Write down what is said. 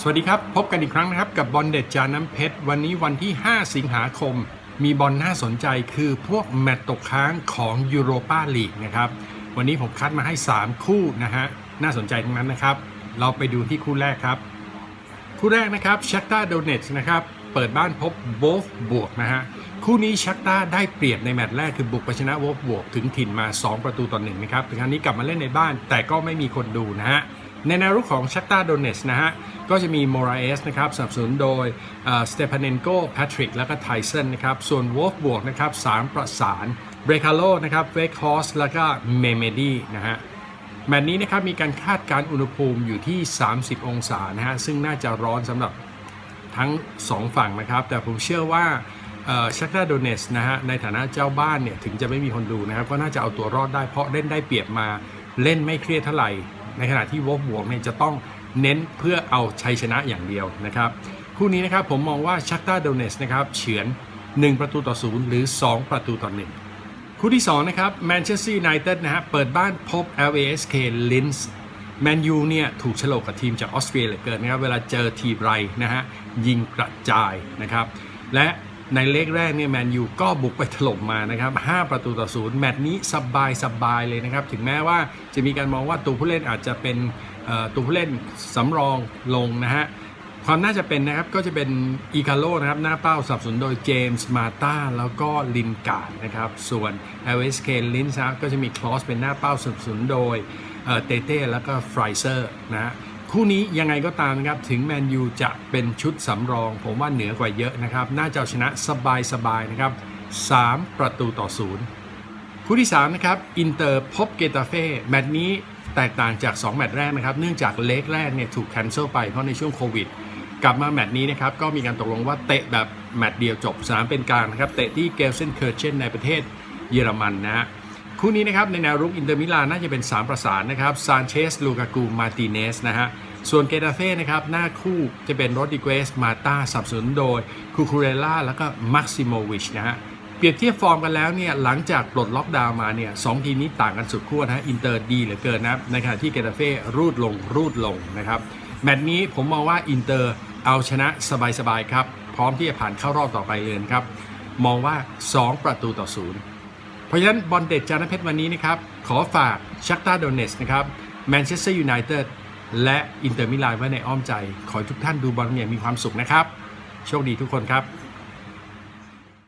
สวัสดีครับ พบกันอีกครั้งนะครับ กับบอลเด็ดจานน้ำเพชร วันนี้วันที่ 5 สิงหาคม มีบอลน่าสนใจคือพวกแมตตกค้างของยูโรปาลีกนะครับ วันนี้ผมคัดมาให้ 3 คู่นะฮะ น่าสนใจทั้งนั้นนะครับ เราไปดูที่คู่แรกครับ คู่แรกนะครับชักตาโดเนตนะครับ เปิดบ้านพบโวฟบวกนะฮะ คู่นี้ชักตาได้เปรียบในแมตช์แรกคือบุกไปชนะโวฟบวกถึงถิ่นมา 2 ประตูต่อหนึ่งนะครับครั้งนี้กลับมาเล่นในบ้าน แต่ก็ไม่มีคนดูนะฮะ ในแนวรุกของชักตาโดเนตนะฮะ ก็จะมีโมราเอสนะครับสนับสนุนโดยสเตปานเนโกแพทริก แล้วก็ไทเซนนะครับ ส่วนโวฟบวกนะครับสามประสานเบรคาโลนะครับเวคฮอสแล้วก็เมเมดีนะฮะแมตช์นี้นะครับมีการคาดการอุณหภูมิอยู่ที่ 30 องศานะฮะซึ่งน่าจะร้อนสำหรับทั้ง 2 ฝั่งนะครับ แต่ผมเชื่อว่าชักตาโดเนสนะฮะในฐานะเจ้าบ้านเนี่ยถึงจะไม่มีคนดูนะครับ ก็น่าจะเอาตัวรอดได้เพราะเล่นได้เปรียบมาเล่นไม่เครียดเท่าไหร่ ในขณะที่วอฟบวกเนี่ยจะต้องเน้นเพื่อเอาชัยชนะอย่างเดียวนะครับคู่นี้นะครับผมมองว่าชักตาโดลเนสนะครับเฉือน 1 ประตูต่อศูนย์หรือ 2 ประตูต่อหนึ่งคู่ที่ 2 นะครับแมนเชสเตอร์ยูไนเต็ดนะฮะเปิดบ้านพบ LASK Linz แมนยูเนี่ยถูกฉลกกับทีมจากออสเตรียเหลือเกินนะครับเวลาเจอทีมไรนะฮะยิงกระจายนะครับและ ในเลกแรกเนี่ยแมนยูก็บุกไปถล่มมานะครับ 5 ประตูต่อศูนย์แมตช์นี้สบายสบายเลยนะครับ ถึงแม้ว่าจะมีการมองว่าตัวผู้เล่นอาจจะเป็นตัวผู้เล่นสำรองลงนะฮะความน่าจะเป็นนะครับก็จะเป็นอีคาโลนะครับหน้าเป้าสนับสนุนโดยเจมส์มาตาแล้วก็ลินการ์ดนะครับ ส่วน LSK ลินส์นะครับก็จะมีคลอสเป็นหน้าเป้าสนับสนุนโดยเตเต้แล้วก็ฟรายเซอร์นะฮะ คู่นี้ยังไงก็ตามนะครับ ถึงแมนยูจะเป็นชุดสำรอง ผมว่าเหนือกว่าเยอะนะครับ น่าจะเอาชนะสบายๆนะครับ 3 ประตูต่อศูนย์คู่ที่ 3 นะครับ อินเตอร์พบเกตาเฟ่แมตช์นี้แตกต่างจาก 2 แมตช์แรกนะครับ เนื่องจากเลกแรกเนี่ยถูกแคนเซิลไปเพราะในช่วงโควิด กลับมาแมตช์นี้นะครับ ก็มีการตกลงว่าเตะแบบแมตช์เดียวจบสนามเป็นกลางนะครับ เตะที่เกลเซนเคิร์เชนในประเทศเยอรมันนะฮะ คู่นี้นะครับในแนวรุกอินเตอร์มิลานน่าจะเป็น 3 ประสานนะครับซานเชสลูกากูมาติเนสนะฮะส่วนเกตาเฟ่นะครับหน้าคู่จะเป็นโรดิเกสมาตาสับสนุนโดยคูคูเรล่าแล้วก็มักซิโมวิชนะฮะเปรียบเทียบฟอร์มกันแล้วเนี่ยหลังจากปลดล็อกดาวน์มาเนี่ยสองทีมนี้ต่างกันสุดขั้วนะอินเตอร์ดีเหลือเกินนะในขณะที่เกตาเฟ่รูดลงรูดลงนะครับแมตช์นี้ผมมองว่าอินเตอร์เอาชนะสบายๆครับพร้อมที่จะผ่านเข้ารอบต่อไปเลยครับมองว่า 2 ประตูต่อศูนย์ เพราะฉะนั้นบอลเด็ดจานเพชรวันนี้นะครับ ขอฝากชักตาโดเนสนะครับแมนเชสเตอร์ยูไนเต็ดและอินเตอร์มิลานไว้ในอ้อมใจ ขอให้ทุกท่านดูบอลอย่างมีความสุขนะครับ โชคดีทุกคนครับ